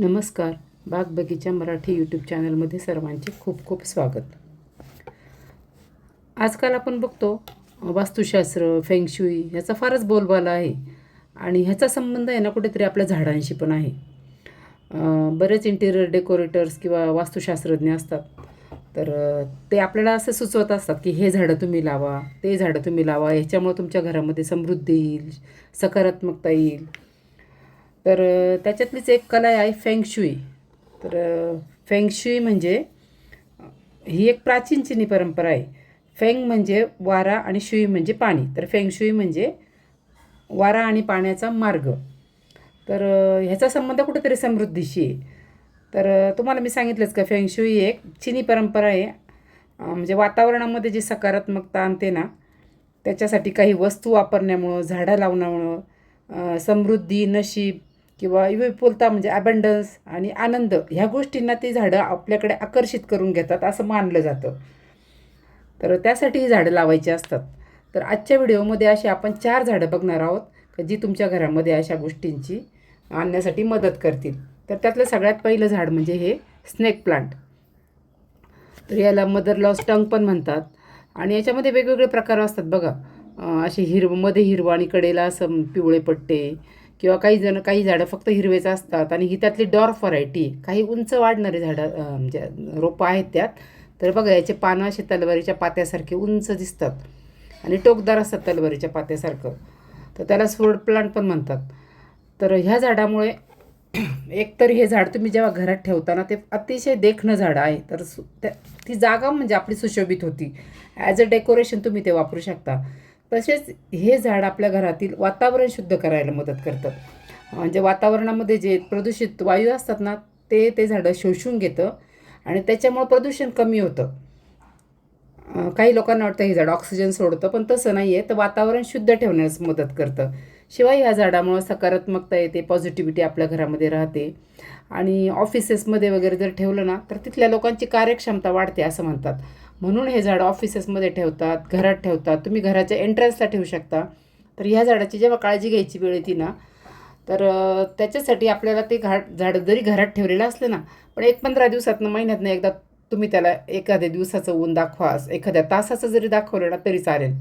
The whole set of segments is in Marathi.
नमस्कार. बाग बगीचा मराठी यूट्यूब चॅनलमध्ये सर्वांचे खूप खूप स्वागत. आजकाल आपण बघतो वास्तुशास्त्र फेंगशुई ह्याचा फारच बोलबाला आहे. आणि ह्याचा संबंध आहे ना कुठेतरी आपल्या झाडांशी पण आहे. बरेच इंटिरियर डेकोरेटर्स किंवा वास्तुशास्त्रज्ञ असतात. तर ते आपल्याला असं सुचवत असतात की हे झाडं तुम्ही लावा ते झाडं तुम्ही लावा ह्याच्यामुळं तुमच्या घरामध्ये समृद्धी येईल सकारात्मकता येईल. तर त्याच्यातलीच एक कला आहे फेंगशुई तर फेंगशुई म्हणजे ही एक प्राचीन चिनी परंपरा आहे. फेंग म्हणजे वारा आणि शुई म्हणजे पाणी. तर फेंगशुई म्हणजे वारा आणि पाण्याचा मार्ग. तर ह्याचा संबंध कुठेतरी समृद्धीशी आहे. तर तुम्हाला मी सांगितलंच का फेंगशुई एक चिनी परंपरा आहे. म्हणजे वातावरणामध्ये जी सकारात्मकता आणते ना त्याच्यासाठी काही वस्तू वापरण्यामुळं झाडं लावण्यामुळं समृद्धी नशीब किंवा विपुलता म्हणजे अबंडन्स आणि आनंद ह्या गोष्टींना ती झाडं आपल्याकडे आकर्षित करून घेतात असं मानलं जातं. तर त्यासाठी ही झाडं लावायची असतात. तर आजच्या व्हिडिओमध्ये अशी आपण चार झाडं बघणार आहोत जी तुमच्या घरामध्ये अशा गोष्टींची आणण्यासाठी मदत करतील. तर त्यातलं सगळ्यात पहिलं झाड म्हणजे हे स्नेक प्लांट तर याला मदर लॉस टंग पण म्हणतात. आणि याच्यामध्ये वेगवेगळे प्रकार असतात बघा. असे हिरवमध्ये हिरवं आणि कडेला असं पिवळे पट्टे किंवा काही जण काही झाडं फक्त हिरवेच असतात आणि ही त्यातली डॉर्फ व्हरायटी काही उंच वाढणारे झाडं म्हणजे रोपं आहेत त्यात तर बघा याचे पानं असे तलवारीच्या पात्यासारखे उंच दिसतात आणि टोकदार असतात तलवारीच्या पात्यासारखं. तर त्याला सोड प्लांट पण म्हणतात. तर ह्या झाडामुळे एकतर हे झाड तुम्ही जेव्हा घरात ठेवताना ते अतिशय देखणं झाड आहे. तर सु त्या ती जागा म्हणजे आपली सुशोभित होती. ॲज अ डेकोरेशन तुम्ही ते वापरू शकता. तसेच हे झाड आपल्या घरातील वातावरण शुद्ध करायला मदत करतं. म्हणजे वातावरणामध्ये जे प्रदूषित वायू असतात ना ते ते झाडं शोषून घेतं आणि त्याच्यामुळं प्रदूषण कमी होतं. काही लोकांना वाटतं हे झाड ऑक्सिजन सोडतं पण तसं नाही आहे तर वातावरण शुद्ध ठेवण्यास मदत करतं. शिवाय ह्या झाडामुळं सकारात्मकता येते पॉझिटिव्हिटी आपल्या घरामध्ये राहते. आणि ऑफिसेसमध्ये वगैरे जर ठेवलं ना तर तिथल्या लोकांची कार्यक्षमता वाढते असं म्हणतात. म्हणून हे झाड ऑफिसेसमध्ये ठेवतात घरात ठेवतात. तुम्ही घराच्या एंट्रन्सला ठेवू शकता. तर ह्या झाडाची जेव्हा काळजी घ्यायची वेळ येते ना तर त्याच्यासाठी आपल्याला ते घाट झाडं जरी घरात ठेवलेलं असलं ना पण एक पंधरा दिवसातनं महिन्यातनं एकदा तुम्ही त्याला एखाद्या दिवसाचं ऊन दाखवा एखाद्या तासाचं जरी दाखवलं ना तरी चालेल.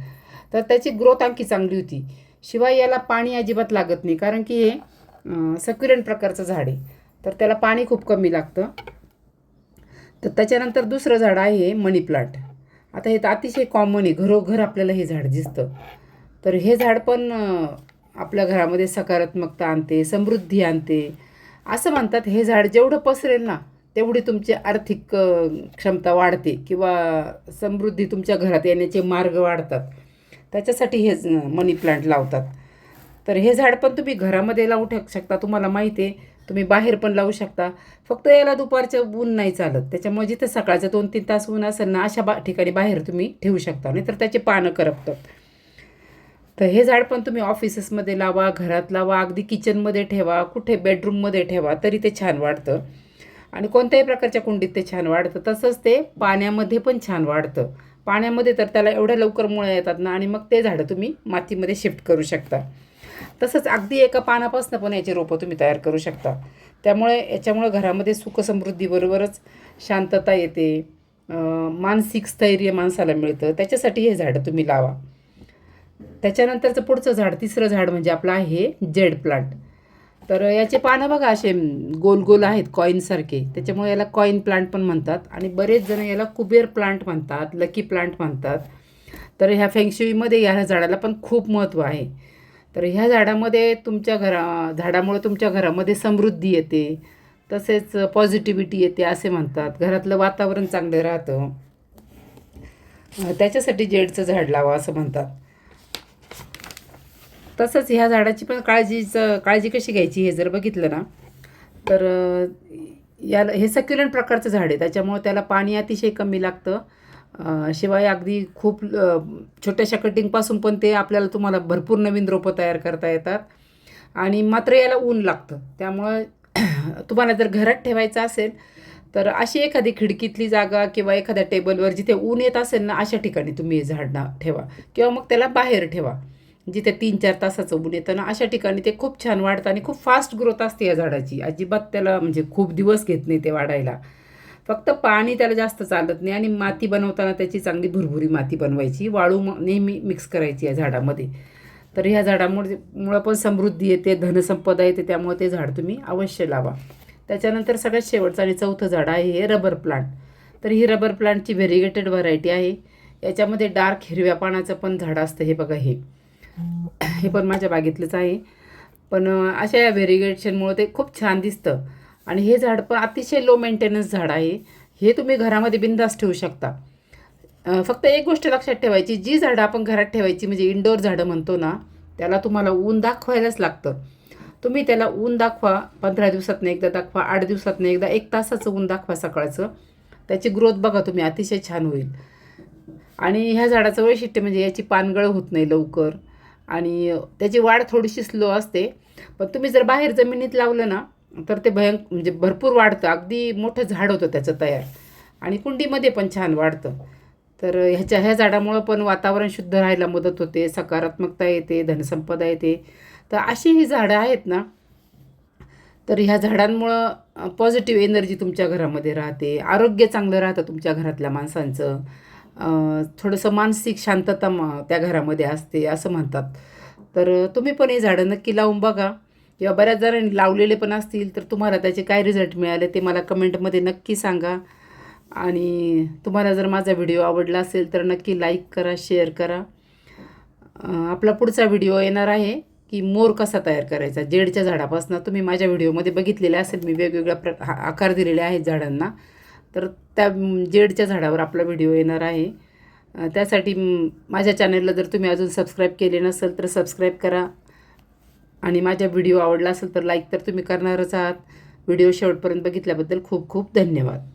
तर त्याची ग्रोथ आणखी चांगली होती. शिवाय याला पाणी अजिबात लागत नाही कारण की हे सक्युलेंट प्रकारचं झाड आहे. तर त्याला पाणी खूप कमी लागतं. तर त्याच्यानंतर दुसरं झाड आहे मनी प्लांट. आता हे तर अतिशय कॉमन आहे घरोघर आपल्याला हे झाड दिसतं. तर हे झाड पण आपल्या घरामध्ये सकारात्मकता आणते समृद्धी आणते. असं म्हणतात हे झाड जेवढं पसरेल ना तेवढी तुमची आर्थिक क्षमता वाढते किंवा समृद्धी तुमच्या घरात येण्याचे मार्ग वाढतात. त्याच्यासाठी हे मनी प्लांट लावतात. तर हे झाड पण तुम्ही घरामध्ये लावू ठेवू शकता. तुम्हाला माहिती आहे तुम्ही बाहेर पण लावू शकता. फक्त याला दुपारचं ऊन नाही चालत. त्याच्यामुळे जिथं सकाळचं दोन तीन तास ऊन असेल ना अशा बा ठिकाणी बाहेर तुम्ही ठेवू शकता. नाहीतर त्याचे पानं करपतात. तर हे झाड पण तुम्ही ऑफिसेसमध्ये लावा घरात लावा अगदी किचनमध्ये ठेवा कुठे बेडरूममध्ये ठेवा तरी ते छान वाढतं. आणि कोणत्याही प्रकारच्या कुंडीत ते छान वाढतं. तसंच ते पाण्यामध्ये पण छान वाढतं. पाण्यामध्ये तर त्याला एवढ्या लवकर मुळ्या येतात ना आणि मग ते झाडं तुम्ही मातीमध्ये शिफ्ट करू शकता. तसंच अगदी एका पानापासून पण याची रोपं तुम्ही तयार करू शकता. त्यामुळे याच्यामुळे घरामध्ये सुखसमृद्धीबरोबरच शांतता येते मानसिक स्थैर्य माणसाला मिळतं. त्याच्यासाठी हे झाडं तुम्ही लावा. त्याच्यानंतरचं पुढचं झाड तिसरं झाड म्हणजे आपलं आहे जेड प्लांट. तर याचे पानं बघा असे गोल गोल आहेत कॉईनसारखे त्याच्यामुळे याला कॉईन प्लांट पण म्हणतात. आणि बरेच जण याला कुबेर प्लांट म्हणतात लकी प्लांट म्हणतात. तर ह्या फेंगशुईमध्ये ह्या झाडाला पण खूप महत्त्व आहे. तर ह्या झाडामध्ये तुमच्या घरा झाडामुळे तुमच्या घरामध्ये समृद्धी येते. तसेच पॉझिटिव्हिटी येते असे म्हणतात. घरातलं वातावरण चांगलं राहतं. त्याच्यासाठी जेडचं झाड लावा असं म्हणतात. तसंच ह्या झाडाची पण काळजीचं काळजी कशी घ्यायची हे जर बघितलं ना तर याला हे सक्युलंट प्रकारचं झाड आहे. त्याच्यामुळे त्याला पाणी अतिशय कमी लागतं. शिवाय अगदी खूप छोट्याशा कटिंगपासून पण ते आपल्याला तुम्हाला भरपूर नवीन रोपं तयार करता येतात. आणि मात्र याला ऊन लागतं. त्यामुळं तुम्हाला जर घरात ठेवायचं असेल तर अशी एखादी खिडकीतली जागा किंवा एखाद्या टेबलवर जिथे ऊन येत असेल ना अशा ठिकाणी तुम्ही हे झाड ना ठेवा. किंवा मग त्याला बाहेर ठेवा. जिथे तीन चार तासाचं ऊन येतं ना अशा ठिकाणी ते खूप छान वाढतं आणि खूप फास्ट ग्रोथ असते या झाडाची. अजिबात त्याला म्हणजे खूप दिवस घेत नाही ते वाढायला. फक्त पाणी त्याला जास्त चालत नाही आणि माती बनवताना त्याची चांगली भुरभुरी माती बनवायची. वाळू नेहमी मिक्स करायची या झाडामध्ये. तर ह्या झाडामुळे मुळं पण समृद्धी येते धनसंपदा येते त्यामुळे ते झाड तुम्ही अवश्य लावा. त्याच्यानंतर सगळ्यात शेवटचं आणि चौथं झाड आहे हे रबर प्लांट. तर ही रबर प्लांटची व्हेरिगेटेड व्हरायटी आहे. याच्यामध्ये डार्क हिरव्या पानाचं पण झाड असतं हे बघा हे. हे पण माझ्या बागेतलंच आहे. पण अशा या व्हेरिगेशनमुळे ते खूप छान दिसतं. आणि हे झाड पण अतिशय लो मेंटेनन्स झाड आहे. हे तुम्ही घरामध्ये बिंदास ठेवू शकता. फक्त एक गोष्ट लक्षात ठेवायची जी झाडं आपण घरात ठेवायची म्हणजे इंडोर झाडं म्हणतो ना त्याला तुम्हाला ऊन दाखवायलाच लागतं. तुम्ही त्याला ऊन दाखवा पंधरा दिवसातनं एकदा दाखवा आठ दिवसातनं एकदा एक तासाचं ऊन दाखवा सकाळचं. त्याची ग्रोथ बघा तुम्ही अतिशय छान होईल. आणि ह्या झाडाचं वैशिष्ट्य म्हणजे याची पानगळ होत नाही लवकर. आणि त्याची वाढ थोडीशी स्लो असते. पण तुम्ही जर बाहेर जमिनीत लावलं ना तर ते भयंक म्हणजे भरपूर वाढतं. अगदी मोठं झाड होतं त्याचं तयार. आणि कुंडीमध्ये पण छान वाढतं. तर ह्याच्या ह्या झाडामुळं पण वातावरण शुद्ध राहायला मदत होते सकारात्मकता येते धनसंपदा येते. तर अशी ही झाडं आहेत ना तर ह्या झाडांमुळं पॉझिटिव्ह एनर्जी तुमच्या घरामध्ये राहते. आरोग्य चांगलं राहतं तुमच्या घरातल्या माणसांचं. थोडंसं मानसिक शांतता मा त्या घरामध्ये असते असं म्हणतात. तर तुम्ही पण हे झाडं नक्की लावून बघा. किंवा बऱ्याच जणांनी लावलेले पण असतील तर तुम्हाला त्याचे काय रिझल्ट मिळाले ते मला कमेंटमध्ये नक्की सांगा. आणि तुम्हाला जर माझा व्हिडिओ आवडला असेल तर नक्की लाईक करा शेअर करा. आपला पुढचा व्हिडिओ येणार आहे की मोर कसा तयार करायचा? जेडच्या झाडापासून तुम्ही माझ्या व्हिडिओमध्ये बघितलेले असेल मी वेगवेगळ्या प्र आकार दिलेले आहेत झाडांना. तर त्या जेडच्या झाडावर आपला व्हिडिओ येणार आहे. त्यासाठी माझ्या चॅनलला जर तुम्ही अजून सबस्क्राईब केले नसेल तर सबस्क्राईब करा. आणि माझा व्हिडिओ आवडला असेल तर लाईक तर तुम्ही करणारच आहात. व्हिडिओ शेवटपर्यंत बघितल्याबद्दल खूप खूप धन्यवाद.